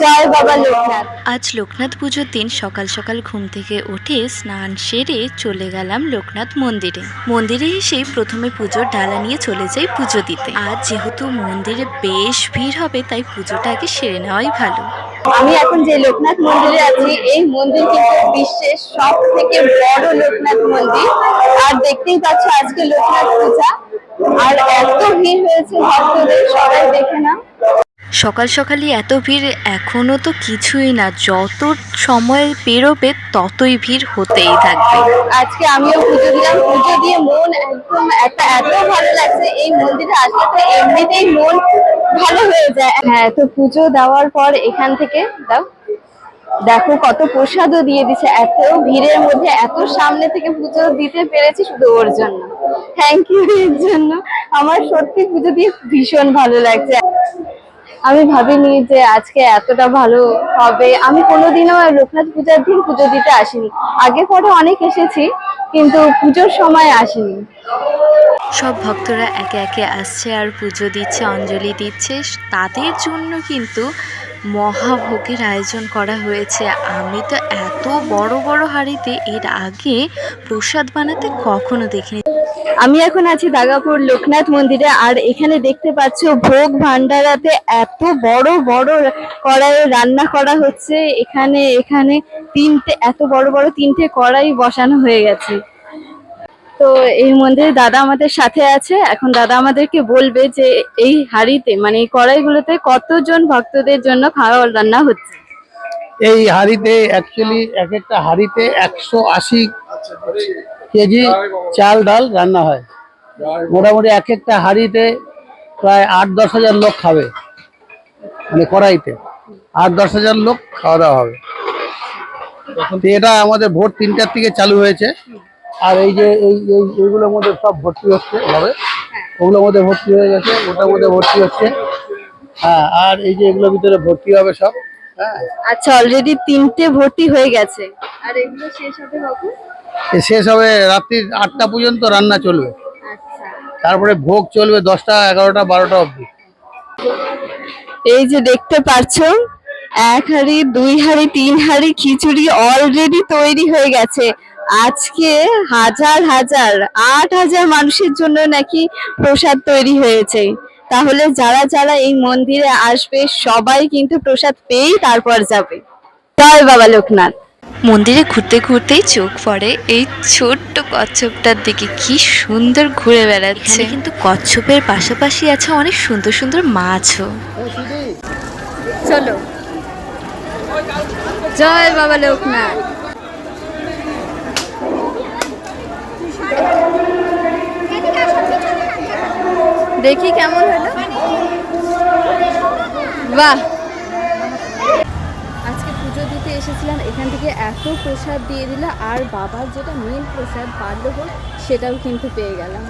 জয় বাবা লোকনাথ। আজ লোকনাথ পুজোর দিন সকাল সকাল ঘুম থেকে উঠে স্নান সেরে চলে গেলাম লোকনাথ মন্দিরে। মন্দিরে এসে প্রথমে পুজোর ডালা নিয়ে চলে যাই পুজো দিতে। আজ যেহেতু মন্দিরে বেশ ভিড় হবে তাই পুজোটা আগে সেরে নেওয়াই ভালো। আমি এখন যে লোকনাথ মন্দিরে আছি এই মন্দির কিন্তু বিশ্বের সব থেকে বড় লোকনাথ মন্দির। আর দেখতেই পাচ্ছ আজকে লোকনাথ পূজা। আর এত ভিড় হয়েছে না সকাল সকালই এত ভিড়, এখনও তো কিছুই না। যত সময় পেরোবে ততই ভিড় হতেই থাকবে। আজকে আমিও পুজো দিলাম। পুজো দিয়ে মন একদম একটা এত ভালো লাগছে। এই মন্দিরে আসলে তো এমনিতেই মন ভালো হয়ে যায়। হ্যাঁ তো পুজো দেওয়ার পর এখান থেকে দাও। দেখো কত প্রসাদও দিয়ে দিছে। এত ভিড়ের মধ্যে, এত সামনে থেকে পুজো দিতে পেরেছি শুধু ওর জন্য। থ্যাংক ইউ এর জন্য। আমার সত্যি পুজো দিয়ে ভীষণ ভালো লাগছে। আমি ভাবিনি যে আজকে এতটা ভালো হবে। আমি কোনোদিনও লোকনাথ পূজার দিন পুজো দিতে আসিনি। আগে পরে অনেক এসেছি, কিন্তু পুজোর সময় আসিনি। সব ভক্তরা একে একে আসছে আর পুজো দিচ্ছে, অঞ্জলি দিচ্ছে। তাদের জন্য কিন্তু মহাভোগের আয়োজন করা হয়েছে। আমি তো এত বড় বড় হাঁড়িতে এর আগে প্রসাদ বানাতে কখনো দেখিনি। আমি এখন আছি দাগাপুর লোকনাথ মন্দিরে, আর এখানে দেখতে পাচ্ছ ভোগ ভান্ডারাতে এত বড় বড় কড়াইয়ে রান্না করা হচ্ছে। এখানে এখানে তিনটে, এত বড় বড় তিনটে কড়াই বসানো হয়ে গেছে। তো এই মন্দিরে দাদা আমাদের সাথে আছে। এখন দাদা আমাদেরকে বলবে যে এই হাঁড়িতে মানে এই কড়াইগুলোতে কতজন ভক্তদের জন্য খাওয়া রান্না হচ্ছে? এই হাঁড়িতে অ্যাকচুয়ালি এক একটা হাঁড়িতে একশো আশি কেজি চাল, ডাল রান্না হয়। মোটামুটি এক একটা হাঁড়িতে প্রায় আট, দশ হাজার লোক খাবে মানে কড়াইতে। আট, দশ হাজার লোক খাওয়া দাওয়া হবে। এটা আমাদের ভোর তিনটার থেকে চালু হয়েছে। আর এই যে, এই এই, এইগুলোর মধ্যে সব ভর্তি হচ্ছে, হবে। ওগুলোর মধ্যে ভর্তি হয়ে গেছে, ওটার মধ্যে ভর্তি হচ্ছে। হ্যাঁ আর এই যে এগুলোর ভিতরে ভর্তি হবে সব হ্যাঁ। আচ্ছা অলরেডি তিনটে ভর্তি হয়ে গেছে। আর এগুলো শেষ হবে কখন? শেষ হবে রাত্রির আটটা পর্যন্ত রান্না চলবে। আচ্ছা। তারপরে ভোগ চলবে দশটা এগারোটা বারোটা অবধি। এই যে দেখতে পাচ্ছ এক হাঁড়ি দুই হাড়ি তিন হাঁড়ি খিচুড়ি অলরেডি তৈরি হয়ে গেছে। আজকে হাজার হাজার আট হাজার মানুষের জন্য নাকি প্রসাদ তৈরি হয়েছে। তাহলে যারা যারা এই মন্দিরে আসবে সবাই কিন্তু প্রসাদ পেয়েই তারপর যাবে। জয় বাবা লোকনাথ। মন্দিরে ঘুরতে ঘুরতেই চোখ পড়ে। এই ছোট্ট কচ্ছপটার দিকে কি সুন্দর ঘুরে বেড়াচ্ছে। কিন্তু কচ্ছপের পাশাপাশি আছে অনেক সুন্দর সুন্দর মাছও। চলো। জয় বাবা লোকনাথ। দেখি কেমন হলো। বাহ। এসেছিলাম, এখান থেকে এত প্রসাদ দিয়ে দিল আর বাবার যেটা মেন প্রসাদ পারল সেটাও কিন্তু পেয়ে গেলাম।